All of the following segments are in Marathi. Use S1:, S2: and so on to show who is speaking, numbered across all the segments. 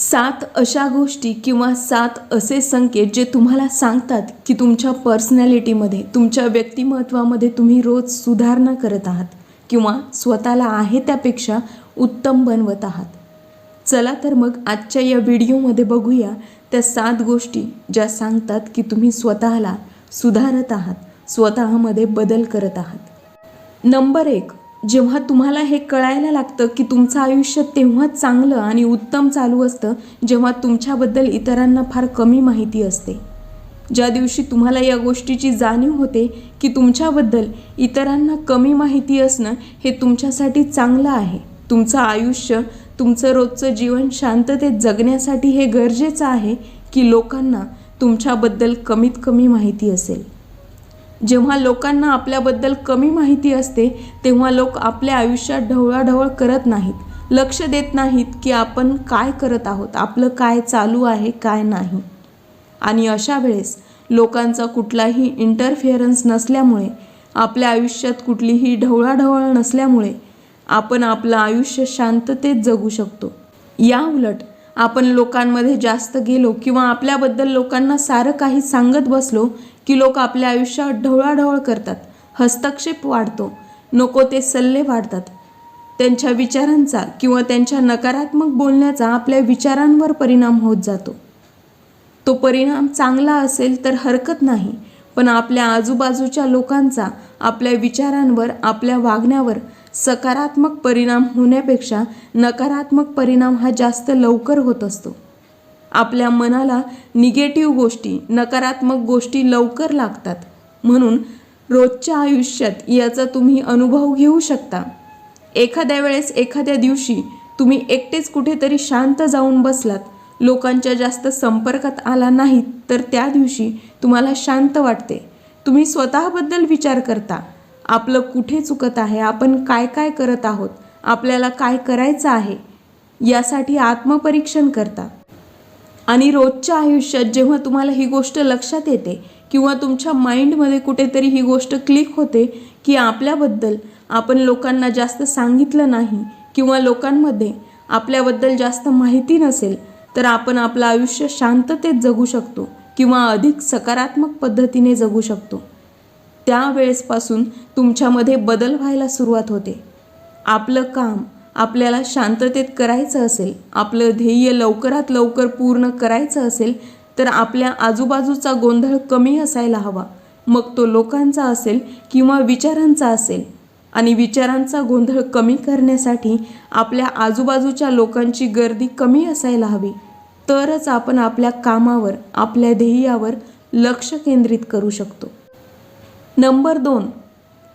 S1: सात अशा गोष्टी किंवा सात असे संकेत जे तुम्हाला सांगतात की तुमच्या पर्सनॅलिटीमध्ये तुमच्या व्यक्तिमत्वामध्ये तुम्ही रोज सुधारणा करत आहात किंवा स्वतःला आहे त्यापेक्षा उत्तम बनवत आहात. चला तर मग आजच्या या व्हिडिओमध्ये बघूया त्या सात गोष्टी ज्या सांगतात की तुम्ही स्वतःला सुधारत आहात स्वतःमध्ये बदल करत आहात. नंबर एक जेव्हा तुम्हाला हे कळायला लागतं की तुमचं आयुष्य तेव्हा चांगलं आणि उत्तम चालू असतं जेव्हा तुमच्याबद्दल इतरांना फार कमी माहिती असते. ज्या दिवशी तुम्हाला या गोष्टीची जाणीव होते की तुमच्याबद्दल इतरांना कमी माहिती असणं हे तुमच्यासाठी चांगलं आहे. तुमचं आयुष्य तुमचं रोजचं जीवन शांततेत जगण्यासाठी हे गरजेचं आहे की लोकांना तुमच्याबद्दल कमीत कमी माहिती असेल. जेव्हा लोकांना आपल्याबद्दल कमी माहिती असते तेव्हा लोक आपल्या आयुष्यात ढवळाढवळ करत नाहीत. लक्ष देत नाहीत की आपण काय करत आहोत आपलं काय चालू आहे काय नाही. आणि अशा वेळेस लोकांचा कुठलाही इंटरफिअरन्स नसल्यामुळे आपल्या आयुष्यात कुठलीही ढवळाढवळ नसल्यामुळे आपण आपलं आयुष्य शांततेत जगू शकतो. या उलट आपण लोकांमध्ये जास्त गेलो किंवा आपल्याबद्दल लोकांना सारं काही सांगत बसलो की लोक आपल्या आयुष्यात ढवळाढवळ करतात हस्तक्षेप वाढतो नको ते सल्ले वाढतात. त्यांच्या विचारांचा किंवा त्यांच्या नकारात्मक बोलण्याचा आपल्या विचारांवर परिणाम होत जातो. तो परिणाम चांगला असेल तर हरकत नाही पण आपल्या आजूबाजूच्या लोकांचा आपल्या विचारांवर आपल्या वागण्यावर सकारात्मक परिणाम होण्यापेक्षा नकारात्मक परिणाम हा जास्त लवकर होत असतो. आपल्या मनाला निगेटिव्ह गोष्टी नकारात्मक गोष्टी लवकर लागतात. म्हणून रोजच्या आयुष्यात याचा तुम्ही अनुभव घेऊ शकता. एखाद्या वेळेस एखाद्या दिवशी तुम्ही एकटेच कुठेतरी शांत जाऊन बसलात. लोकांच्या जास्त संपर्कात आला नाहीत तर त्या दिवशी तुम्हाला शांत वाटते. तुम्ही स्वतःबद्दल विचार करता. आपलं कुठे चुकत आहे आपण काय काय करत आहोत आपल्याला काय करायचं आहे यासाठी आत्मपरीक्षण करता. आणि रोजच्या आयुष्यात जेव्हा तुम्हाला ही गोष्ट लक्षात येते किंवा तुमच्या माइंडमध्ये कुठेतरी ही गोष्ट क्लिक होते की आपल्याबद्दल आपण लोकांना जास्त सांगितलं नाही किंवा लोकांमध्ये आपल्याबद्दल जास्त माहिती नसेल तर आपण आपलं आयुष्य शांततेत जगू शकतो किंवा अधिक सकारात्मक पद्धतीने जगू शकतो. त्यावेळेसपासून तुमच्यामध्ये बदल व्हायला सुरुवात होते. आपलं काम आपल्याला शांततेत करायचं असेल आपलं ध्येय लवकरात लवकर पूर्ण करायचं असेल तर आपल्या आजूबाजूचा गोंधळ कमी असायला हवा. मग तो लोकांचा असेल किंवा विचारांचा असेल. आणि विचारांचा गोंधळ कमी करण्यासाठी आपल्या आजूबाजूच्या लोकांची गर्दी कमी असायला हवी. तरच आपण आपल्या कामावर आपल्या ध्येयावर लक्ष केंद्रित करू शकतो. नंबर दोन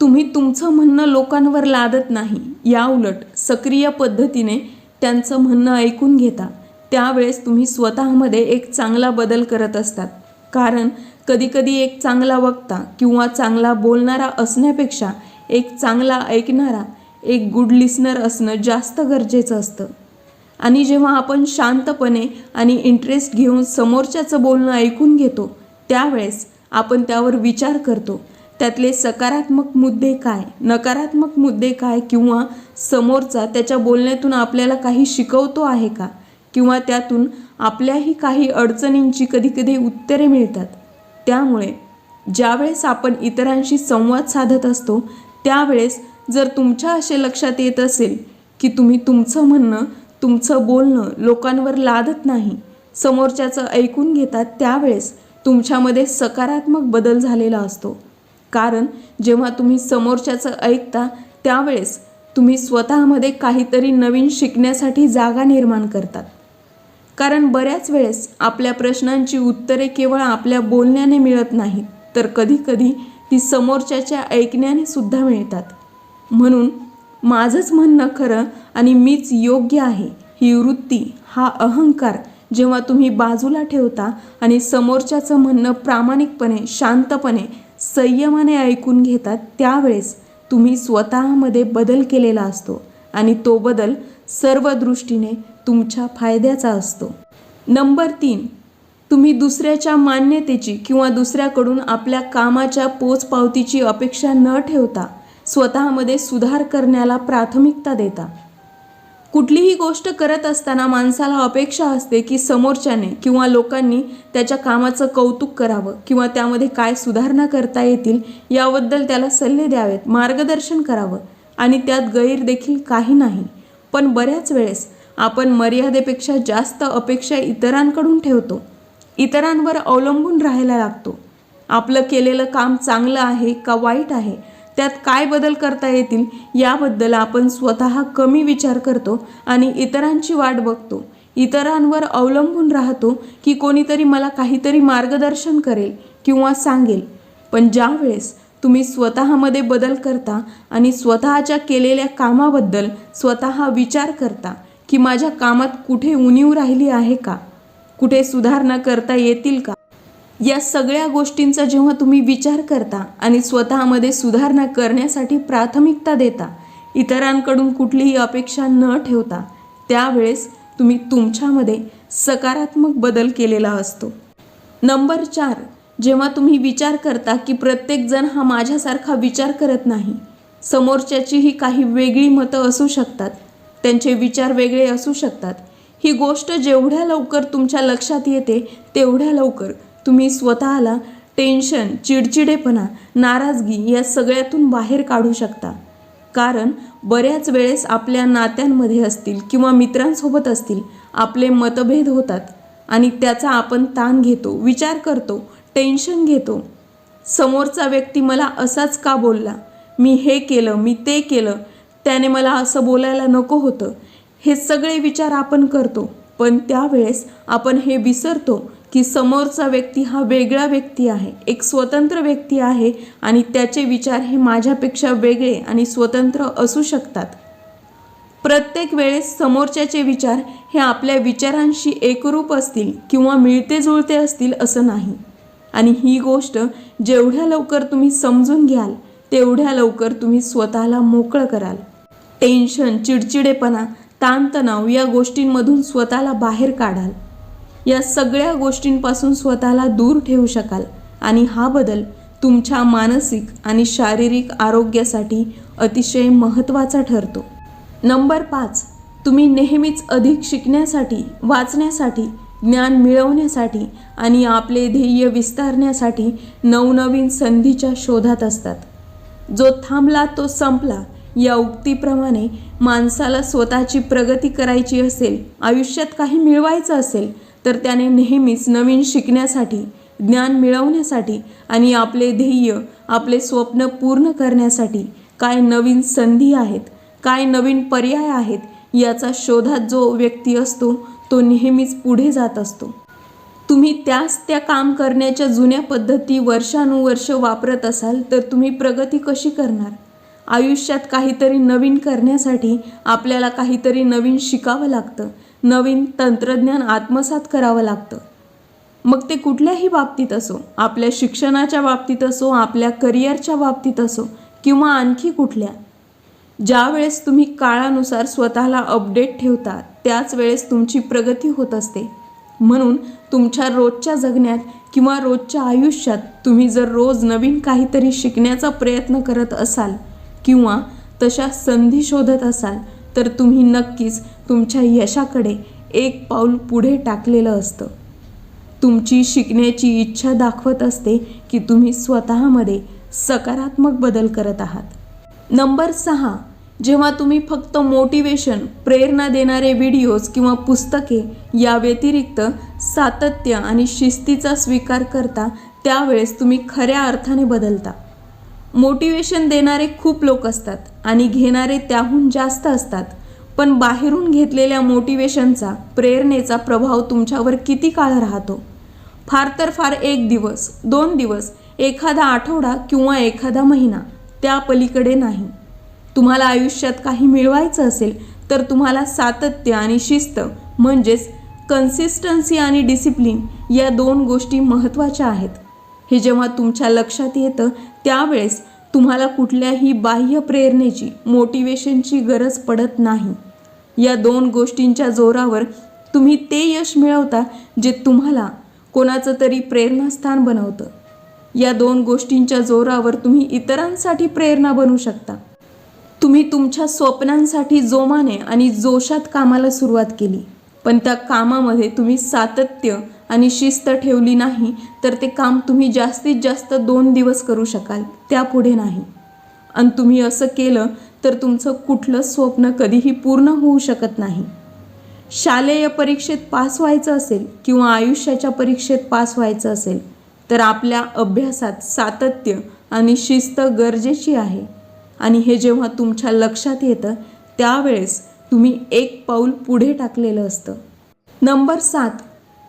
S1: तुम्ही तुमचं म्हणणं लोकांवर लादत नाही. या उलट सक्रिय पद्धतीने त्यांचं म्हणणं ऐकून घेता. त्यावेळेस तुम्ही स्वतःमध्ये एक चांगला बदल करत असतात. कारण कधीकधी एक चांगला वक्ता किंवा चांगला बोलणारा असण्यापेक्षा एक चांगला ऐकणारा एक गुड लिसनर असणं जास्त गरजेचं असतं. आणि जेव्हा आपण शांतपणे आणि इंटरेस्ट घेऊन समोरच्याचं बोलणं ऐकून घेतो त्यावेळेस आपण त्यावर विचार करतो. त्यातले सकारात्मक मुद्दे काय नकारात्मक मुद्दे काय किंवा समोरचा त्याच्या बोलण्यातून आपल्याला काही शिकवतो आहे का? किंवा त्यातून आपल्याही काही अडचणींची कधीकधी उत्तरे मिळतात. त्यामुळे ज्यावेळेस आपण इतरांशी संवाद साधत असतो त्यावेळेस जर तुमच्या असे लक्षात येत असेल की तुम्ही तुमचं म्हणणं तुमचं बोलणं लोकांवर लादत नाही समोरच्याचं ऐकून घेतात त्यावेळेस तुमच्यामध्ये सकारात्मक बदल झालेला असतो. कारण जेव्हा तुम्ही समोरच्याचं ऐकता त्यावेळेस तुम्ही स्वतःमध्ये काहीतरी नवीन शिकण्यासाठी जागा निर्माण करतात. कारण बऱ्याच वेळेस आपल्या प्रश्नांची उत्तरे केवळ आपल्या बोलण्याने मिळत नाहीत तर कधीकधी ती समोरच्याच्या ऐकण्याने सुद्धा मिळतात. म्हणून माझंच म्हणणं खरं आणि मीच योग्य आहे ही वृत्ती हा अहंकार जेव्हा तुम्ही बाजूला ठेवता आणि समोरच्याचं म्हणणं प्रामाणिकपणे शांतपणे संयमाने ऐकून घेतात त्यावेळेस तुम्ही स्वतःमध्ये बदल केलेला असतो आणि तो बदल सर्व दृष्टीने तुमच्या फायद्याचा असतो. नंबर तीन तुम्ही दुसऱ्याच्या मान्यतेची किंवा दुसऱ्याकडून आपल्या कामाच्या पोचपावतीची अपेक्षा न ठेवता स्वतःमध्ये सुधार करण्याला प्राथमिकता देता. कुठलीही गोष्ट करत असताना माणसाला अपेक्षा असते की समोरच्याने किंवा लोकांनी त्याच्या कामाचं कौतुक करावं किंवा त्यामध्ये काय सुधारणा करता येतील याबद्दल त्याला सल्ले द्यावेत मार्गदर्शन करावं. आणि त्यात गैर देखील काही नाही. पण बऱ्याच वेळेस आपण मर्यादेपेक्षा जास्त अपेक्षा इतरांकडून ठेवतो. इतरांवर अवलंबून राहायला लागतो. आपलं केलेलं काम चांगलं आहे का वाईट आहे त्यात काय बदल करता येतील याबद्दल आपण स्वतः कमी विचार करतो आणि इतरांची वाट बघतो. इतरांवर अवलंबून राहतो की कोणीतरी मला काहीतरी मार्गदर्शन करेल किंवा सांगेल. पण ज्यावेळेस तुम्ही स्वतःमध्ये बदल करता आणि स्वतःच्या केलेल्या कामाबद्दल स्वतः विचार करता की माझ्या कामात कुठे उणीव राहिली आहे का? कुठे सुधारणा करता येतील का? या सगळ्या गोष्टींचा जेव्हा तुम्ही विचार करता आणि स्वतःमध्ये सुधारणा करण्यासाठी प्राथमिकता देता इतरांकडून कुठलीही अपेक्षा न ठेवता त्यावेळेस तुम्ही तुमच्यामध्ये सकारात्मक बदल केलेला असतो. नंबर चार जेव्हा तुम्ही विचार करता की प्रत्येकजण हा माझ्यासारखा विचार करत नाही समोरच्याचीही काही वेगळी मतं असू शकतात त्यांचे विचार वेगळे असू शकतात. ही गोष्ट जेवढ्या लवकर तुमच्या लक्षात येते तेवढ्या लवकर तुम्ही स्वतःला टेन्शन चिडचिडेपणा नाराजगी या सगळ्यातून बाहेर काढू शकता. कारण बऱ्याच वेळेस आपल्या नात्यांमध्ये असतील किंवा मित्रांसोबत असतील आपले मतभेद होतात आणि त्याचा आपण ताण घेतो विचार करतो टेन्शन घेतो. समोरचा व्यक्ती मला असाच का बोलला? मी हे केलं मी ते केलं त्याने मला असं बोलायला नको होतं. हे सगळे विचार आपण करतो पण त्यावेळेस आपण हे विसरतो की समोरचा व्यक्ती हा वेगळा व्यक्ती आहे एक स्वतंत्र व्यक्ती आहे आणि त्याचे विचार हे माझ्यापेक्षा वेगळे आणि स्वतंत्र असू शकतात. प्रत्येक वेळेस समोरच्याचे विचार हे आपल्या विचारांशी एकरूप असतील किंवा मिळते जुळते असतील असं नाही. आणि ही गोष्ट जेवढ्या लवकर तुम्ही समजून घ्याल तेवढ्या लवकर तुम्ही स्वतःला मोकळं कराल. टेन्शन चिडचिडेपणा ताणतणाव या गोष्टींमधून स्वतःला बाहेर काढाल. या सगळ्या गोष्टींपासून स्वतःला दूर ठेवू शकाल. आणि हा बदल तुमच्या मानसिक आणि शारीरिक आरोग्यासाठी अतिशय महत्त्वाचा ठरतो. नंबर पाच तुम्ही नेहमीच अधिक शिकण्यासाठी वाचण्यासाठी ज्ञान मिळवण्यासाठी आणि आपले ध्येय विस्तारण्यासाठी नवनवीन संधीच्या शोधात असतात. जो थांबला तो संपला. या उक्तीप्रमाणे माणसाला स्वतःची प्रगती करायची असेल आयुष्यात काही मिळवायचं असेल तर त्याने नेहमीच नवीन शिकण्यासाठी ज्ञान मिळवण्यासाठी आणि आपले ध्येय आपले स्वप्न पूर्ण करण्यासाठी काय नवीन संधी आहेत काय नवीन पर्याय आहेत याचा शोधात जो व्यक्ती असतो तो नेहमीच पुढे जात असतो. तुम्ही त्याच त्या काम करण्याच्या जुन्या पद्धती वर्षानुवर्ष वापरत असाल तर तुम्ही प्रगती कशी करणार? आयुष्यात काहीतरी नवीन करण्यासाठी आपल्याला काहीतरी नवीन शिकावं लागतं. नवीन तंत्रज्ञान आत्मसात करावं लागतं. मग ते कुठल्याही बाबतीत असो आपल्या शिक्षणाच्या बाबतीत असो आपल्या करिअरच्या बाबतीत असो किंवा आणखी कुठल्या. ज्या वेळेस तुम्ही काळानुसार स्वतःला अपडेट ठेवता त्याच वेळेस तुमची प्रगती होत असते. म्हणून तुमच्या रोजच्या जगण्यात किंवा रोजच्या आयुष्यात तुम्ही जर रोज नवीन काहीतरी शिकण्याचा प्रयत्न करत असाल किंवा तशा संधी शोधत असाल तर तुम्ही नक्कीच तुमच्या यशाकडे एक पाऊल पुढे टाकलेलं असतं. तुमची शिकण्याची इच्छा दाखवत असते की तुम्ही स्वतःमध्ये सकारात्मक बदल करत आहात. नंबर सहा जेव्हा तुम्ही फक्त मोटिवेशन प्रेरणा देणारे व्हिडिओज किंवा पुस्तके या व्यतिरिक्त सातत्य आणि शिस्तीचा स्वीकार करता त्यावेळेस तुम्ही खऱ्या अर्थाने बदलता. मोटिवेशन देणारे खूप लोक असतात आणि घेणारे त्याहून जास्त असतात. पण बाहेरून घेतलेल्या मोटिवेशनचा प्रेरणेचा प्रभाव तुमच्यावर किती काळ राहतो? फार तर फार एक दिवस दोन दिवस एखादा आठवडा किंवा एखादा महिना त्या पलीकडे नाही. तुम्हाला आयुष्यात काही मिळवायचं असेल तर तुम्हाला सातत्य आणि शिस्त म्हणजेच कन्सिस्टन्सी आणि डिसिप्लिन या दोन गोष्टी महत्त्वाच्या आहेत. हे जेव्हा तुमच्या लक्षात येतं त्यावेळेस तुम्हाला कुठल्याही बाह्य प्रेरणेची मोटिवेशनची गरज पडत नाही. या दोन गोष्टींच्या जोरावर तुम्ही ते यश मिळवता जे तुम्हाला कोणाचं तरी प्रेरणास्थान बनवतं. या दोन गोष्टींच्या जोरावर तुम्ही इतरांसाठी प्रेरणा बनू शकता. तुम्ही तुमच्या स्वप्नांसाठी जोमाने आणि जोशात कामाला सुरुवात केली. पण त्या कामामध्ये तुम्ही सातत्य आणि शिस्त ठेवली नाही तर ते काम तुम्ही जास्तीत जास्त दोन दिवस करू शकाल त्यापुढे नाही. आणि तुम्ही असं केलं तर तुमचं कुठलं स्वप्न कधीही पूर्ण होऊ शकत नाही. शालेय परीक्षेत पास व्हायचं असेल किंवा आयुष्याच्या परीक्षेत पास व्हायचं असेल तर आपल्या अभ्यासात सातत्य आणि शिस्त गरजेची आहे. आणि हे जेव्हा तुमच्या लक्षात येतं त्यावेळेस तुम्ही एक पाऊल पुढे टाकलेलं असतं. नंबर सात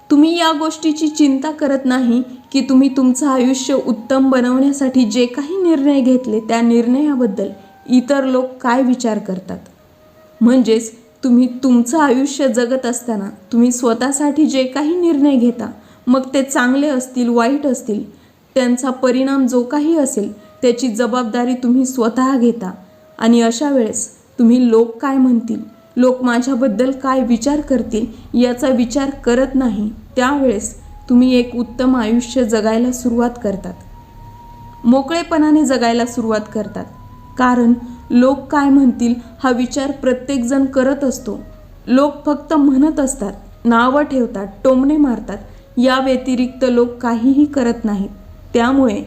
S1: तुम्ही या गोष्टीची चिंता करत नाही की तुम्ही तुमचं आयुष्य उत्तम बनवण्यासाठी जे काही निर्णय घेतले त्या निर्णयाबद्दल इतर लोक काय विचार करतात? म्हणजेच तुम्ही तुमचं आयुष्य जगत असताना तुम्ही स्वतःसाठी जे काही निर्णय घेता मग ते चांगले असतील वाईट असतील त्यांचा परिणाम जो काही असेल त्याची जबाबदारी तुम्ही स्वतः घेता आणि अशा वेळेस तुम्ही लोक काय म्हणतील? लोक माझ्याबद्दल काय विचार करतील याचा विचार करत नाही. त्यावेळेस तुम्ही एक उत्तम आयुष्य जगायला सुरुवात करतात. मोकळेपणाने जगायला सुरुवात करतात. कारण लोक काय म्हणतील हा विचार प्रत्येकजण करत असतो. लोक फक्त म्हणत असतात नावं ठेवतात टोमणे मारतात. या व्यतिरिक्त लोक काहीही करत नाहीत. त्यामुळे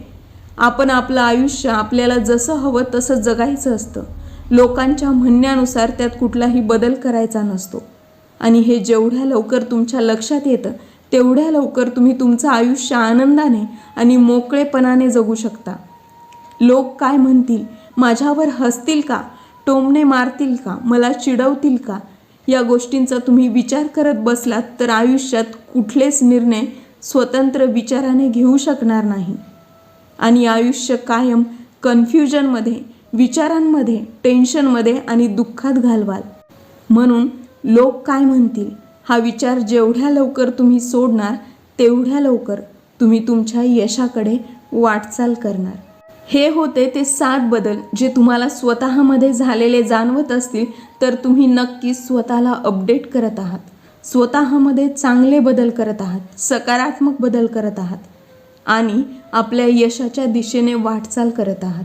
S1: आपण आपलं आयुष्य आपल्याला जसं हवं तसं जगायचं असतं. लोकांच्या म्हणण्यानुसार त्यात कुठलाही बदल करायचा नसतो. आणि हे जेवढ्या लवकर तुमच्या लक्षात येतं तेवढ्या लवकर तुम्ही तुमचं आयुष्य आनंदाने आणि मोकळेपणाने जगू शकता. लोक काय म्हणतील? माझ्यावर हसतील का? टोमणे मारतील का? मला चिडवतील का? या गोष्टींचा तुम्ही विचार करत बसलात तर आयुष्यात कुठलेच निर्णय स्वतंत्र विचाराने घेऊ शकणार नाही. आणि आयुष्य कायम कन्फ्युजनमध्ये विचारांमध्ये टेन्शनमध्ये आणि दुःखात घालवाल. म्हणून लोक काय म्हणतील? हा विचार जेवढ्या लवकर तुम्ही सोडणार तेवढ्या लवकर तुम्ही तुमच्या यशाकडे वाटचाल करणार. हे होते ते सात बदल जे तुम्हाला स्वतःमध्ये झालेले जाणवत असतील तर तुम्ही नक्कीच स्वतःला अपडेट करत आहात. स्वतःमध्ये चांगले बदल करत आहात सकारात्मक बदल करत आहात आणि आपल्या यशाच्या दिशेने वाटचाल करत आहात.